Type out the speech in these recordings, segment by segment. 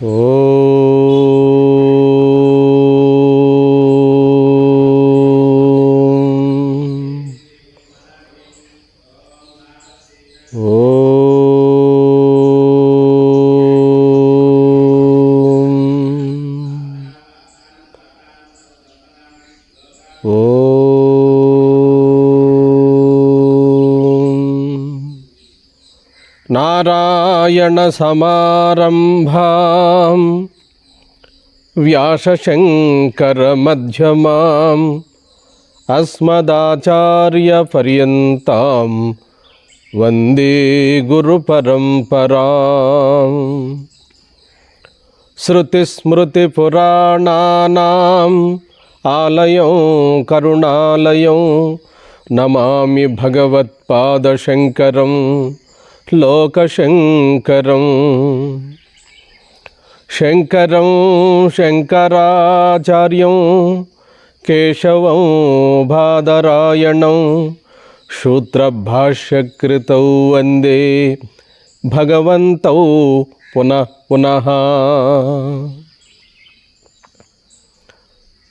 哦。नारायणसमारम्भां व्यासशङ्करमध्यमाम् अस्मदाचार्यपर्यन्तां वन्दे गुरुपरम्पराम् श्रुतिस्मृतिपुराणानाम् आलयं करुणालयं नमामि भगवत्पादशङ्करं లోకశంకరం. శంకరం శంకరాచార్యం కేశవం బాదరాయణం శూద్రభాష్యకృతౌ వందే భగవంతౌ పునః పునః.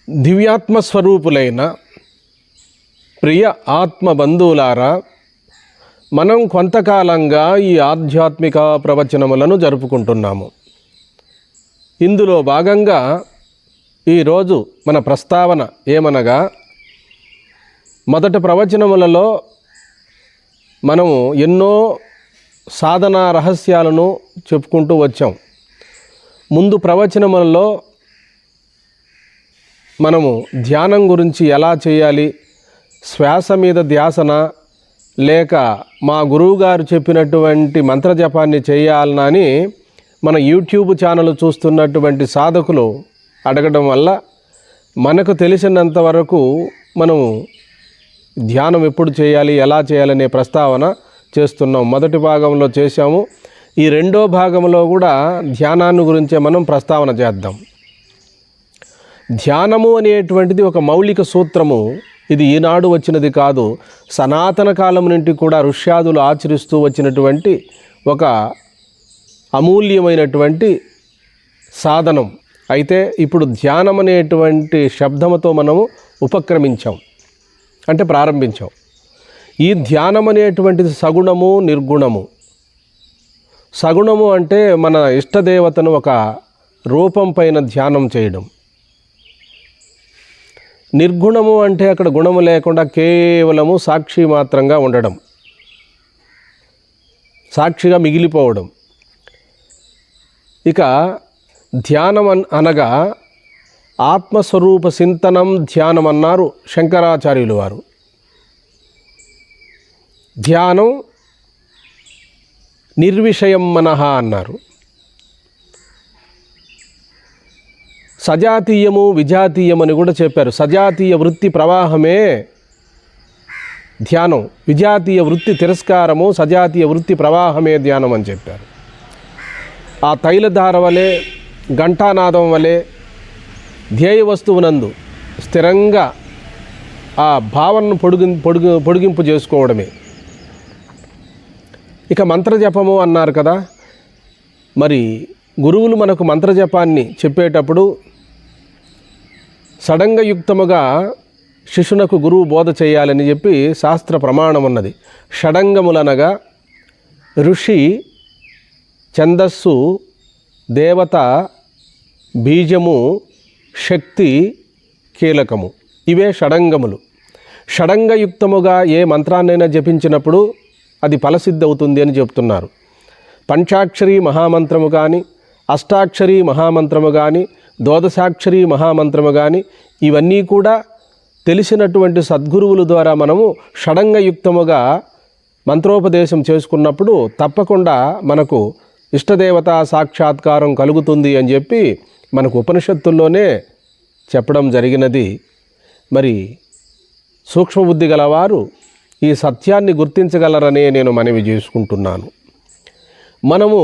దివ్యాత్మస్వరూపులైన ప్రియ ఆత్మ బంధువులారా మనం కొంతకాలంగా ఈ ఆధ్యాత్మిక ప్రవచనములను జరుపుకుంటున్నాము. ఇందులో భాగంగా ఈరోజు మన ప్రస్తావన ఏమనగా మొదటి ప్రవచనములలో మనము ఎన్నో సాధనా రహస్యాలను చెప్పుకుంటూ వచ్చాం. ముందు ప్రవచనములలో మనము ధ్యానం గురించి ఎలా చేయాలి శ్వాస మీద ధ్యాసన లేక మా గురువుగారు చెప్పినటువంటి మంత్రజపాన్ని చేయాలని మన యూట్యూబ్ ఛానల్ చూస్తున్నటువంటి సాధకులు అడగడం వల్ల మనకు తెలిసినంత వరకు మనము ధ్యానం ఎప్పుడు చేయాలి ఎలా చేయాలనే ప్రస్తావన చేస్తున్నాం. మొదటి భాగంలో చేశాము. ఈ రెండో భాగంలో కూడా ధ్యానాన్ని గురించే మనం ప్రస్తావన చేద్దాం. ధ్యానము అనేటువంటిది ఒక మౌలిక సూత్రము. ఇది ఈనాడు వచ్చినది కాదు. సనాతన కాలం నుండి కూడా ఋష్యాదులు ఆచరిస్తూ వచ్చినటువంటి ఒక అమూల్యమైనటువంటి సాధనం. అయితే ఇప్పుడు ధ్యానం అనేటువంటి శబ్దముతో మనము ఉపక్రమించాం. అంటే ప్రారంభించాం. ఈ ధ్యానం అనేటువంటిది సగుణము నిర్గుణము. సగుణము అంటే మన ఇష్టదేవతను ఒక రూపం పైన ధ్యానం చేయడం. నిర్గుణము అంటే అక్కడ గుణము లేకుండా కేవలము సాక్షి మాత్రంగా ఉండడం. సాక్షిగా మిగిలిపోవడం. ఇక ధ్యానం అనగా ఆత్మస్వరూప చింతనం ధ్యానం అన్నారు శంకరాచార్యులు వారు. ధ్యానం నిర్విషయం మనహ అన్నారు. సజాతీయము విజాతీయం అని కూడా చెప్పారు. సజాతీయ వృత్తి ప్రవాహమే ధ్యానం. విజాతీయ వృత్తి తిరస్కారము సజాతీయ వృత్తి ప్రవాహమే ధ్యానం అని చెప్పారు. ఆ తైలధార వలె ఘంటానాదం వలె ధ్యేయ వస్తువునందు స్థిరంగా ఆ భావనను పొడుగు పొడుగు పొడిగింపు చేసుకోవడమే. ఇక మంత్రజపము అన్నారు కదా. మరి గురువులు మనకు మంత్రజపాన్ని చెప్పేటప్పుడు షడంగయుక్తముగా శిశునకు గురువు బోధ చేయాలని చెప్పి శాస్త్ర ప్రమాణం ఉన్నది. షడంగములనగా ఋషి ఛందస్సు దేవత బీజము శక్తి కీలకము. ఇవే షడంగములు. షడంగయుక్తముగా ఏ మంత్రాన్నైనా జపించినప్పుడు అది ఫలసిద్ధి అవుతుంది అని చెప్తున్నారు. పంచాక్షరి మహామంత్రము కానీ అష్టాక్షరి మహామంత్రము కానీ ద్వాదశాక్షరి మహామంత్రము కానీ ఇవన్నీ కూడా తెలిసినటువంటి సద్గురువుల ద్వారా మనము షడంగయుక్తముగా మంత్రోపదేశం చేసుకున్నప్పుడు తప్పకుండా మనకు ఇష్టదేవత సాక్షాత్కారం కలుగుతుంది అని చెప్పి మనకు ఉపనిషత్తుల్లోనే చెప్పడం జరిగినది. మరి సూక్ష్మబుద్ధి గలవారు ఈ సత్యాన్ని గుర్తించగలరనే నేను మనవి చేసుకుంటున్నాను. మనము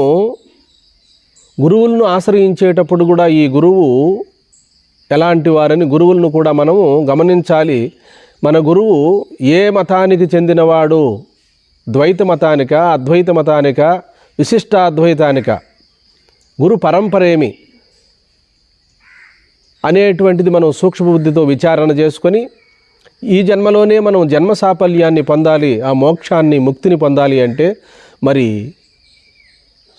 గురువులను ఆశ్రయించేటప్పుడు కూడా ఈ గురువు ఎలాంటి వారని గురువులను కూడా మనము గమనించాలి. మన గురువు ఏ మతానికి చెందినవాడు? ద్వైత మతానిక అద్వైత మతానిక విశిష్టాద్వైతానిక? గురు పరంపరేమి అనేటువంటిది మనం సూక్ష్మబుద్ధితో విచారణ చేసుకొని ఈ జన్మలోనే మనం జన్మ సాఫల్యాన్ని పొందాలి ఆ మోక్షాన్ని ముక్తిని పొందాలి అంటే మరి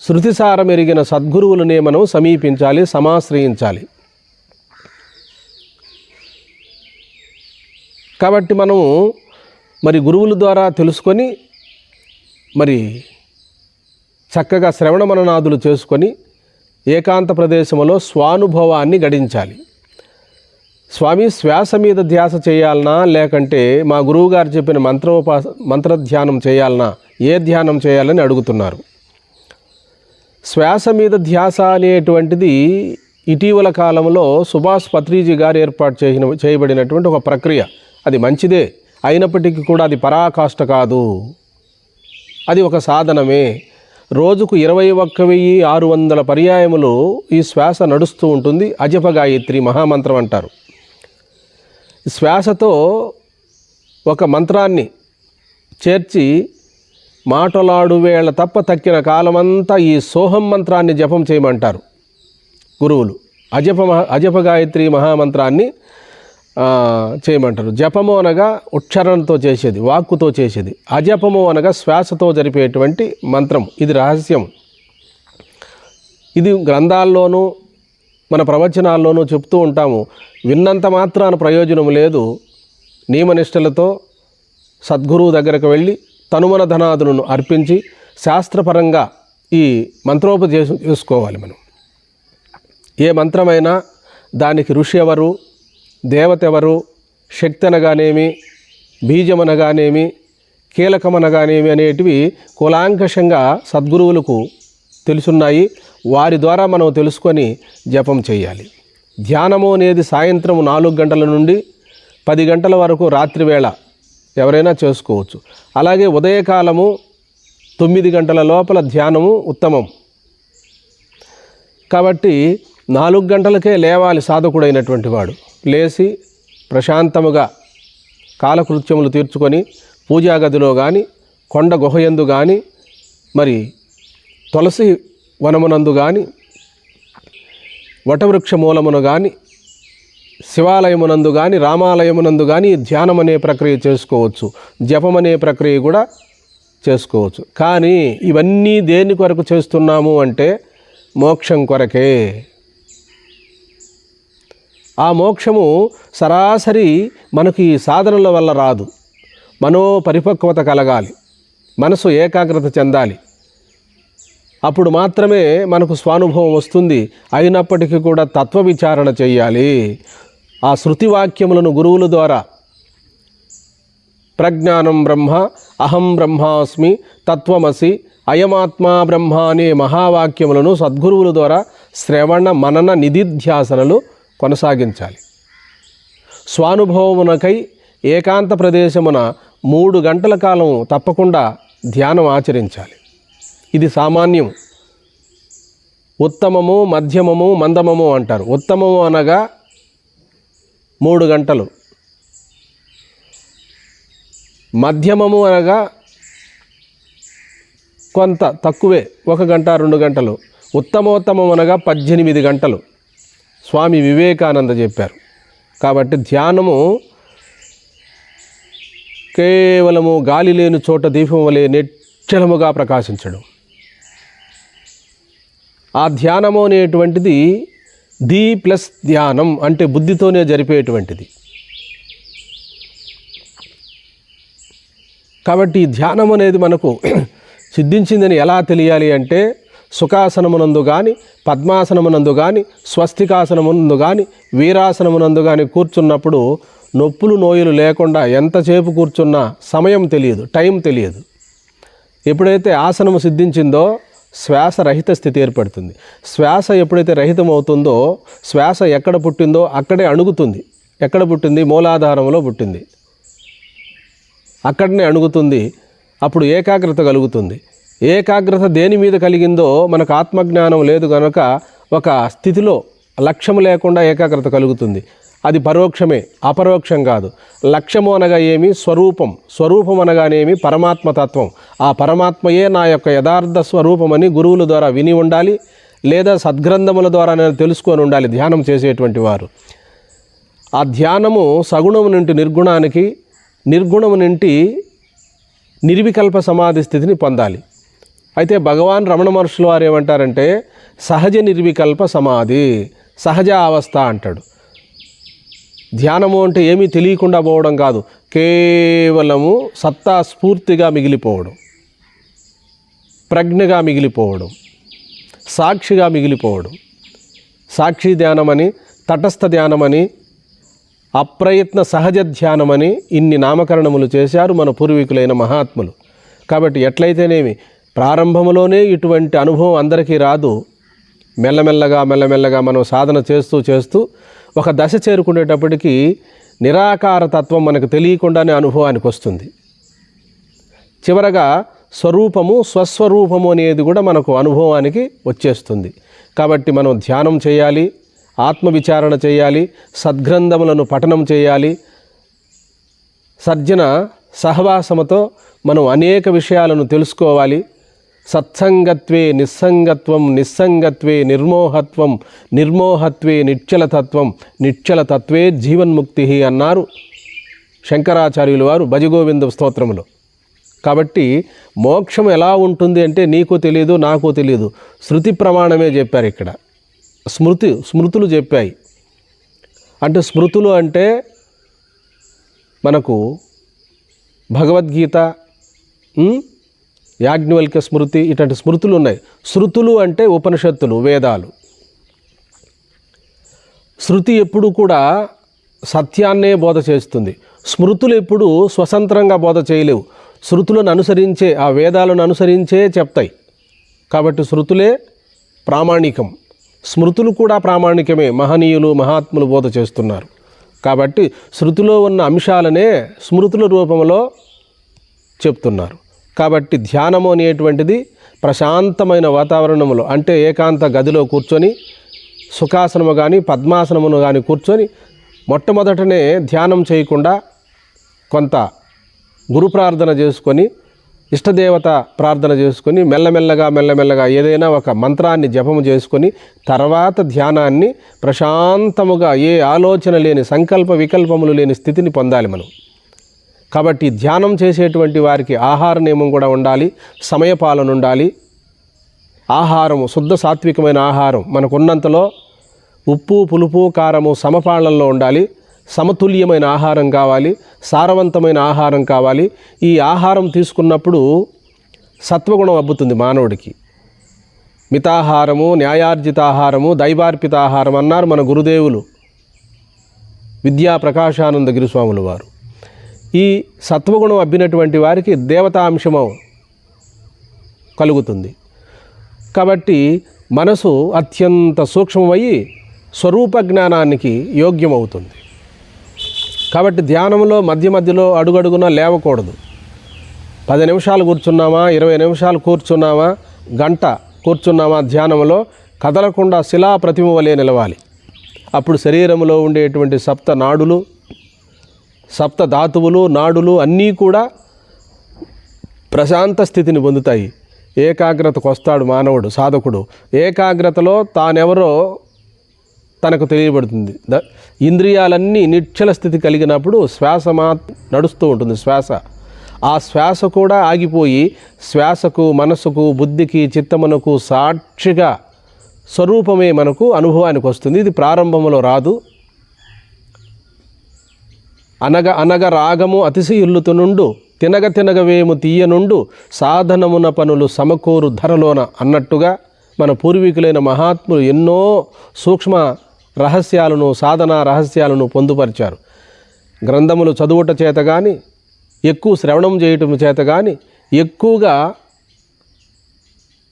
శృతిసారం ఎరిగిన సద్గురువులనే మనం సమీపించాలి సమాశ్రయించాలి. కాబట్టి మనము మరి గురువుల ద్వారా తెలుసుకొని మరి చక్కగా శ్రవణ మననాదులు చేసుకొని ఏకాంత ప్రదేశంలో స్వానుభవాన్ని గడించాలి. స్వామి శ్వాస మీద ధ్యాస చేయాలనా? లేకంటే మా గురువుగారు చెప్పిన మంత్రోపాస మంత్రధ్యానం చేయాలనా? ఏ ధ్యానం చేయాలని అడుగుతున్నారు. శ్వాస మీద ధ్యాస అనేటువంటిది ఇటీవల కాలంలో సుభాష్ పత్రిజీ గారు ఏర్పాటు చేసిన చేయబడినటువంటి ఒక ప్రక్రియ. అది మంచిదే. అయినప్పటికీ కూడా అది పరాకాష్ట కాదు. అది ఒక సాధనమే. రోజుకు ఇరవై ఒక్క వెయ్యి ఆరు వందల పర్యాయములు ఈ శ్వాస నడుస్తూ ఉంటుంది. అజప గాయత్రి మహామంత్రం అంటారు. శ్వాసతో ఒక మంత్రాన్ని చేర్చి మాటలాడు వేళ తప్ప తక్కిన కాలమంతా ఈ సోహం మంత్రాన్ని జపం చేయమంటారు గురువులు. అజప మహా అజప గాయత్రి మహామంత్రాన్ని చేయమంటారు. జపము అనగా ఉచ్చారణతో చేసేది వాక్కుతో చేసేది. అజపము అనగా శ్వాసతో జరిపేటువంటి మంత్రం ఇది రహస్యం. ఇది గ్రంథాల్లోనూ మన ప్రవచనాల్లోనూ చెప్తూ ఉంటాము. విన్నంత మాత్రాన ప్రయోజనం లేదు. నియమనిష్టలతో సద్గురువు దగ్గరకు వెళ్ళి తనుమన ధనాదులను అర్పించి శాస్త్రపరంగా ఈ మంత్రోపదేశం చేసుకోవాలి మనం. ఏ మంత్రమైనా దానికి ఋషి ఎవరు దేవత ఎవరు శక్తి అనగానేమి బీజం అనగానేమి కీలకం అనగానేమి అనేటివి కులాంకషంగా సద్గురువులకు తెలుసున్నాయి. వారి ద్వారా మనం తెలుసుకొని జపం చేయాలి. ధ్యానము అనేది సాయంత్రం నాలుగు గంటల నుండి పది గంటల వరకు రాత్రి వేళ ఎవరైనా చేసుకోవచ్చు. అలాగే ఉదయకాలము తొమ్మిది గంటల లోపల ధ్యానము ఉత్తమం. కాబట్టి నాలుగు గంటలకే లేవాలి సాధకుడైనటువంటి వాడు. లేచి ప్రశాంతముగా కాలకృత్యములు తీర్చుకొని పూజా గదిలో కానీ కొండ గుహయందు కానీ మరి తులసి వనమునందు కానీ వటవృక్ష మూలమును కానీ శివాలయమునందు కానీ రామాలయమునందు కానీ ధ్యానం అనే ప్రక్రియ చేసుకోవచ్చు. జపం అనే ప్రక్రియ కూడా చేసుకోవచ్చు. కానీ ఇవన్నీ దేని కొరకు చేస్తున్నాము అంటే మోక్షం కొరకే. ఆ మోక్షము సరాసరి మనకి ఈ సాధనల వల్ల రాదు. మనో పరిపక్వత కలగాలి. మనసు ఏకాగ్రత చెందాలి. అప్పుడు మాత్రమే మనకు స్వానుభవం వస్తుంది. అయినప్పటికీ కూడా తత్వ విచారణ చేయాలి. ఆ శృతి వాక్యములను గురువుల ద్వారా. ప్రజ్ఞానం బ్రహ్మ అహం బ్రహ్మాస్మి తత్వమసి అయమాత్మా బ్రహ్మ అనే మహావాక్యములను సద్గురువుల ద్వారా శ్రవణ మనన నిధిధ్యాసనలు కొనసాగించాలి. స్వానుభవమునకై ఏకాంత ప్రదేశమున మూడు గంటల కాలం తప్పకుండా ధ్యానం ఆచరించాలి. ఇది సామాన్యం ఉత్తమము మధ్యమము మందమము అంటారు. ఉత్తమము అనగా మూడు గంటలు. మధ్యమము అనగా కొంత తక్కువే ఒక గంట రెండు గంటలు. ఉత్తమోత్తమం అనగా పద్దెనిమిది గంటలు. స్వామి వివేకానంద చెప్పారు. కాబట్టి ధ్యానము కేవలము గాలి లేని చోట దీపం వలె నిశ్చలముగా ప్రకాశించడం. ఆ ధ్యానము అనేటువంటిది ది ప్లస్ ధ్యానం అంటే బుద్ధితోనే జరిపేటువంటిది. కాబట్టి ఈ ధ్యానం అనేది మనకు సిద్ధించిందని ఎలా తెలియాలి అంటే సుఖాసనమునందు కానీ పద్మాసనమునందు కానీ స్వస్తికాసనమునందు కానీ వీరాసనమునందు కానీ కూర్చున్నప్పుడు నొప్పులు నోయులు లేకుండా ఎంతసేపు కూర్చున్నా సమయం తెలియదు టైం తెలియదు. ఎప్పుడైతే ఆసనము సిద్ధించిందో శ్వాస రహిత స్థితి ఏర్పడుతుంది. శ్వాస ఎప్పుడైతే రహితం అవుతుందో శ్వాస ఎక్కడ పుట్టిందో అక్కడే అణుగుతుంది. ఎక్కడ పుట్టింది? మూలాధారంలో పుట్టింది. అక్కడనే అణుగుతుంది. అప్పుడు ఏకాగ్రత కలుగుతుంది. ఏకాగ్రత దేని మీద కలిగిందో మనకు ఆత్మజ్ఞానం లేదు కనుక ఒక స్థితిలో లక్ష్యం లేకుండా ఏకాగ్రత కలుగుతుంది. అది పరోక్షమే అపరోక్షం కాదు. లక్ష్యము అనగా ఏమి? స్వరూపం. స్వరూపం అనగానేమి పరమాత్మతత్వం ఆ పరమాత్మయే నా యొక్క యథార్థ స్వరూపమని గురువుల ద్వారా విని ఉండాలి లేదా సద్గ్రంథముల ద్వారానైనా తెలుసుకొని ఉండాలి ధ్యానం చేసేటువంటి వారు. ఆ ధ్యానము సగుణము నుండి నిర్గుణానికి నిర్గుణము నుండి నిర్వికల్ప సమాధి స్థితిని పొందాలి. అయితే భగవాన్ రమణ మహర్షుల వారు ఏమంటారంటే సహజ నిర్వికల్ప సమాధి సహజ అవస్థ అంటాడు. ధ్యానము అంటే ఏమీ తెలియకుండా పోవడం కాదు. కేవలము సత్తా స్ఫూర్తిగా మిగిలిపోవడం. ప్రజ్ఞగా మిగిలిపోవడం. సాక్షిగా మిగిలిపోవడం. సాక్షి ధ్యానమని తటస్థ ధ్యానమని అప్రయత్న సహజ ధ్యానమని ఇన్ని నామకరణములు చేశారు మన పూర్వీకులైన మహాత్ములు. కాబట్టి ఎట్లయితేనేమి ప్రారంభంలోనే ఇటువంటి అనుభవం అందరికీ రాదు. మెల్లమెల్లగా మెల్లమెల్లగా మనం సాధన చేస్తూ చేస్తూ ఒక దశ చేరుకునేటప్పటికీ నిరాకార తత్వం మనకు తెలియకుండానే అనుభవానికి వస్తుంది. చివరగా స్వరూపము స్వస్వరూపము అనేది కూడా మనకు అనుభవానికి వచ్చేస్తుంది. కాబట్టి మనం ధ్యానం చేయాలి ఆత్మవిచారణ చేయాలి సద్గ్రంథములను పఠనం చేయాలి. సజ్జన సహవాసముతో మనం అనేక విషయాలను తెలుసుకోవాలి. సత్సంగత్వే నిస్సంగత్వం నిస్సంగత్వే నిర్మోహత్వం నిర్మోహత్వే నిశ్చలతత్వం నిశ్చలతత్వే జీవన్ముక్తి అన్నారు శంకరాచార్యులు వారు భజగోవింద స్తోత్రములో. కాబట్టి మోక్షం ఎలా ఉంటుంది అంటే నీకు తెలియదు నాకు తెలియదు శృతి ప్రమాణమే చెప్పారు ఇక్కడ. స్మృతి స్మృతులు చెప్పాయి. అంటే స్మృతులు అంటే మనకు భగవద్గీత యాజ్ఞవల్క్య స్మృతి ఇటువంటి స్మృతులు ఉన్నాయి. శృతులు అంటే ఉపనిషత్తులు వేదాలు. శృతి ఎప్పుడు కూడా సత్యాన్నే బోధ చేస్తుంది. స్మృతులు ఎప్పుడు స్వతంత్రంగా బోధ చేయలేవు. శృతులను అనుసరించే ఆ వేదాలను అనుసరించే చెప్తాయి. కాబట్టి శృతులే ప్రామాణికం. స్మృతులు కూడా ప్రామాణికమే. మహనీయులు మహాత్ములు బోధ చేస్తున్నారు. కాబట్టి శృతిలో ఉన్న అంశాలనే స్మృతుల రూపంలో చెప్తున్నారు. కాబట్టి ధ్యానము అనేటువంటిది ప్రశాంతమైన వాతావరణంలో అంటే ఏకాంత గదిలో కూర్చొని సుఖాసనము కానీ పద్మాసనమును కానీ కూర్చొని మొట్టమొదటనే ధ్యానం చేయకుండా కొంత గురు ప్రార్థన చేసుకొని ఇష్టదేవత ప్రార్థన చేసుకొని మెల్లమెల్లగా మెల్లమెల్లగా ఏదైనా ఒక మంత్రాన్ని జపము చేసుకొని తర్వాత ధ్యానాన్ని ప్రశాంతముగా ఏ ఆలోచన లేని సంకల్ప వికల్పములు లేని స్థితిని పొందాలి మనం. కాబట్టి ధ్యానం చేసేటువంటి వారికి ఆహార నియమం కూడా ఉండాలి సమయపాలన ఉండాలి ఆహారము శుద్ధ సాత్వికమైన ఆహారం మనకున్నంతలో ఉప్పు పులుపు కారము సమపాలనలో ఉండాలి. సమతుల్యమైన ఆహారం కావాలి సారవంతమైన ఆహారం కావాలి. ఈ ఆహారం తీసుకున్నప్పుడు సత్వగుణం అబ్బుతుంది మానవుడికి. మితాహారము న్యాయార్జిత ఆహారము దైవార్పిత ఆహారం అన్నారు మన గురుదేవులు. విద్యా ప్రకాశానంద గిరిస్వాములు వారు. ఈ సత్వగుణం అబ్బినటువంటి వారికి దేవతాంశము కలుగుతుంది. కాబట్టి మనసు అత్యంత సూక్ష్మమయ్యి స్వరూప జ్ఞానానికి యోగ్యమవుతుంది. కాబట్టి ధ్యానంలో మధ్య మధ్యలో అడుగడుగున లేవకూడదు. పది నిమిషాలు కూర్చున్నామా? ఇరవై నిమిషాలు కూర్చున్నామా? గంట కూర్చున్నామా ధ్యానంలో? కదలకుండా శిలా ప్రతిమ వలె నిలవాలి. అప్పుడు శరీరంలో ఉండేటువంటి సప్త నాడులు సప్త ధాతువులు నాడులు అన్నీ కూడా ప్రశాంత స్థితిని పొందుతాయి. ఏకాగ్రతకు వస్తాడు మానవుడు సాధకుడు. ఏకాగ్రతలో తానెవరో తనకు తెలియబడుతుంది. ద ఇంద్రియాలన్నీ నిశ్చల స్థితి కలిగినప్పుడు శ్వాస మా నడుస్తూ ఉంటుంది శ్వాస. ఆ శ్వాస కూడా ఆగిపోయి శ్వాసకు మనసుకు బుద్ధికి చిత్తమునకు సాక్షిగా స్వరూపమే మనకు అనుభవానికి వస్తుంది. ఇది ప్రారంభంలో రాదు. అనగ అనగ రాగము అతిశయుల్లుతునుండు తినగ తినగవేము తీయనుండు సాధనమున పనులు సమకూరు ధరలోన అన్నట్టుగా మన పూర్వీకులైన మహాత్ములు ఎన్నో సూక్ష్మ రహస్యాలను సాధనా రహస్యాలను పొందుపరిచారు. గ్రంథములు చదువుట చేత కానీ ఎక్కువ శ్రవణం చేయటం చేత కానీ ఎక్కువగా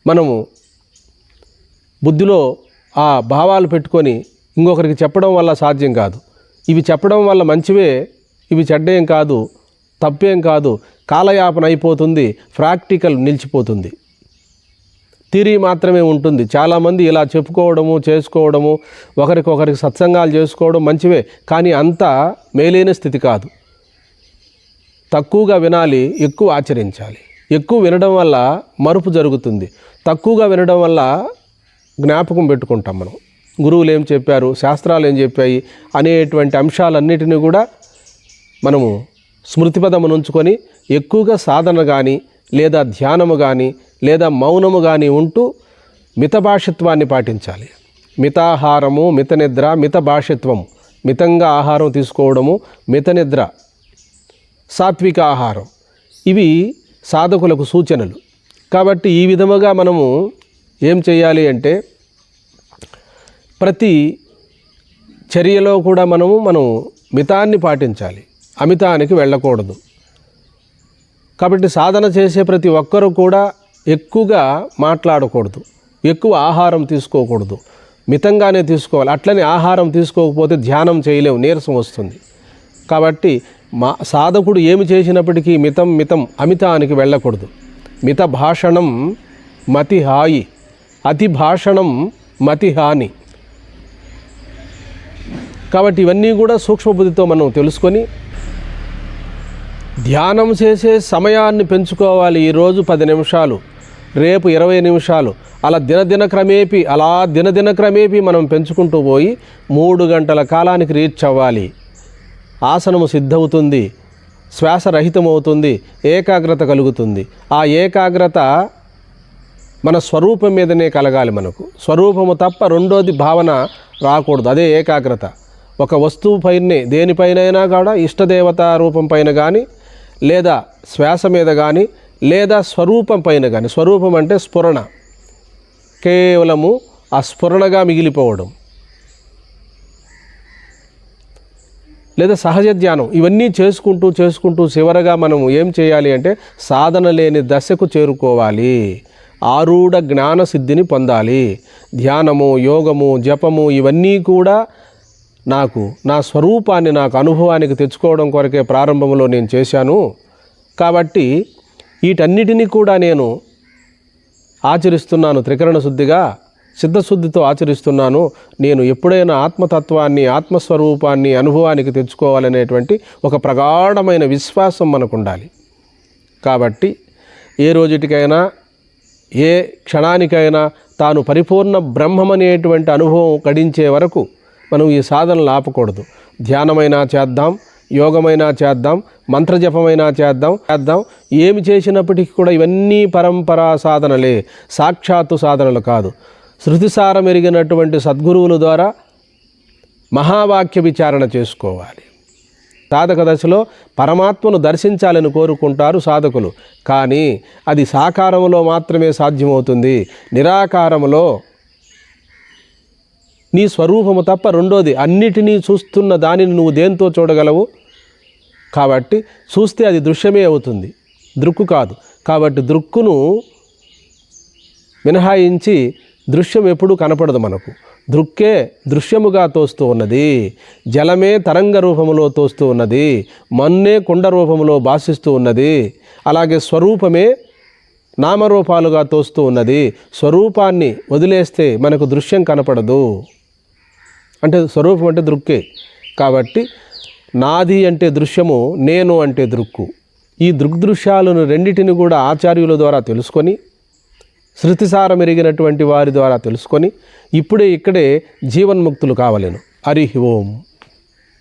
మనము బుద్ధిలో ఆ భావాలు పెట్టుకొని ఇంకొకరికి చెప్పడం వల్ల సాధ్యం కాదు. ఇవి చెప్పడం వల్ల మంచివే ఇవి చెడ్డేం కాదు తప్పేం కాదు కాలయాపన అయిపోతుంది ప్రాక్టికల్ నిలిచిపోతుంది. థిరీ మాత్రమే ఉంటుంది. చాలామంది ఇలా చెప్పుకోవడము చేసుకోవడము ఒకరికొకరికి సత్సంగాలు చేసుకోవడం మంచివే కానీ అంత మేలైన స్థితి కాదు. తక్కువగా వినాలి ఎక్కువ ఆచరించాలి. ఎక్కువ వినడం వల్ల మరుపు జరుగుతుంది. తక్కువగా వినడం వల్ల జ్ఞాపకం పెట్టుకుంటాం మనం. గురువులు ఏం చెప్పారు శాస్త్రాలు ఏం చెప్పాయి అనేటువంటి అంశాలన్నిటిని కూడా మనము స్మృతిపదము ఉంచుకొని ఎక్కువగా సాధన కానీ లేదా ధ్యానము కానీ లేదా మౌనము కానీ ఉంటూ మితభాషిత్వాన్ని పాటించాలి. మితాహారము మిత నిద్ర మిత భాషిత్వం మితంగా ఆహారం తీసుకోవడము మిత నిద్ర సాత్విక ఆహారం ఇవి సాధకులకు సూచనలు. కాబట్టి ఈ విధముగా మనము ఏం చేయాలి అంటే ప్రతి చర్యలో కూడా మనము మనం మితాన్ని పాటించాలి. అమితానికి వెళ్ళకూడదు. కాబట్టి సాధన చేసే ప్రతి ఒక్కరూ కూడా ఎక్కువగా మాట్లాడకూడదు. ఎక్కువ ఆహారం తీసుకోకూడదు. మితంగానే తీసుకోవాలి. అట్లనే ఆహారం తీసుకోకపోతే ధ్యానం చేయలేము నీరసం వస్తుంది. కాబట్టి మా సాధకుడు ఏమి చేసినప్పటికీ మితం మితం అమితానికి వెళ్ళకూడదు. మిత భాషణం మతి హాయి అతి భాషణం మతి హాని కాబట్టి ఇవన్నీ కూడా సూక్ష్మబుద్ధితో మనం తెలుసుకొని ధ్యానం చేసే సమయాన్ని పెంచుకోవాలి ఈరోజు పది నిమిషాలు రేపు ఇరవై నిమిషాలు. అలా దినదిన క్రమేపీ అలా దినదిన క్రమేపీ మనం పెంచుకుంటూ పోయి మూడు గంటల కాలానికి రీచ్ అవ్వాలి. ఆసనము సిద్ధవుతుంది శ్వాసరహితమవుతుంది ఏకాగ్రత కలుగుతుంది. ఆ ఏకాగ్రత మన స్వరూపం మీదనే కలగాలి మనకు. స్వరూపము తప్ప రెండోది భావన రాకూడదు అదే ఏకాగ్రత. ఒక వస్తువు పైనే దేనిపైనైనా కూడా ఇష్టదేవత రూపం పైన కానీ లేదా శ్వాస మీద కానీ లేదా స్వరూపం పైన కానీ స్వరూపం అంటే స్ఫురణ. కేవలము ఆ స్ఫురణగా మిగిలిపోవడం. లేదా సహజ ధ్యానం. ఇవన్నీ చేసుకుంటూ చేసుకుంటూ చివరగా మనము ఏం చేయాలి అంటే సాధన లేని దశకు చేరుకోవాలి. ఆరూఢ జ్ఞాన సిద్ధిని పొందాలి. ధ్యానము యోగము జపము ఇవన్నీ కూడా నాకు నా స్వరూపాన్ని నాకు అనుభవానికి తెచ్చుకోవడం కొరకే ప్రారంభంలో నేను చేశాను. కాబట్టి వీటన్నిటినీ కూడా నేను ఆచరిస్తున్నాను త్రికరణ శుద్ధిగా సిద్ధశుద్ధితో ఆచరిస్తున్నాను. నేను ఎప్పుడైనా ఆత్మతత్వాన్ని ఆత్మస్వరూపాన్ని అనుభవానికి తెచ్చుకోవాలనేటువంటి ఒక ప్రగాఢమైన విశ్వాసం మనకు ఉండాలి కాబట్టి ఏ రోజుటికైనా ఏ క్షణానికైనా తాను పరిపూర్ణ బ్రహ్మమనేటువంటి అనుభవం కడించే వరకు మనం ఈ సాధనలు ఆపకూడదు. ధ్యానమైనా చేద్దాం యోగమైనా చేద్దాం మంత్రజపమైనా చేద్దాం చేద్దాం. ఏమి చేసినప్పటికీ కూడా ఇవన్నీ పరంపరా సాధనలే సాక్షాత్తు సాధనలు కాదు. శృతిసారం ఎరిగినటువంటి సద్గురువుల ద్వారా మహావాక్య విచారణ చేసుకోవాలి. సాధక దశలో పరమాత్మను దర్శించాలని కోరుకుంటారు సాధకులు. కానీ అది సాకారములో మాత్రమే సాధ్యమవుతుంది. నిరాకారములో నీ స్వరూపము తప్ప రెండోది అన్నిటినీ చూస్తున్న దానిని నువ్వు దేంతో చూడగలవు? కాబట్టి చూస్తే అది దృశ్యమే అవుతుంది. దృక్కు కాదు. కాబట్టి దృక్కును మినహాయించి దృశ్యం ఎప్పుడూ కనపడదు మనకు. దృక్కే దృశ్యముగా తోస్తూ ఉన్నది. జలమే తరంగ రూపములో తోస్తూ ఉన్నది. మన్నే కుండ రూపములో భాషిస్తూ ఉన్నది. అలాగే స్వరూపమే నామరూపాలుగా తోస్తూ ఉన్నది. స్వరూపాన్ని వదిలేస్తే మనకు దృశ్యం కనపడదు. అంటే స్వరూపం అంటే దృక్కే. కాబట్టి నాది అంటే దృశ్యము నేను అంటే దృక్కు. ఈ దృగ్దృశ్యాలను రెండిటిని కూడా ఆచార్యుల ద్వారా తెలుసుకొని శృతిసారం ఎరిగినటువంటి వారి ద్వారా తెలుసుకొని ఇప్పుడే ఇక్కడే జీవన్ముక్తులు కావలేను. హరి ఓం.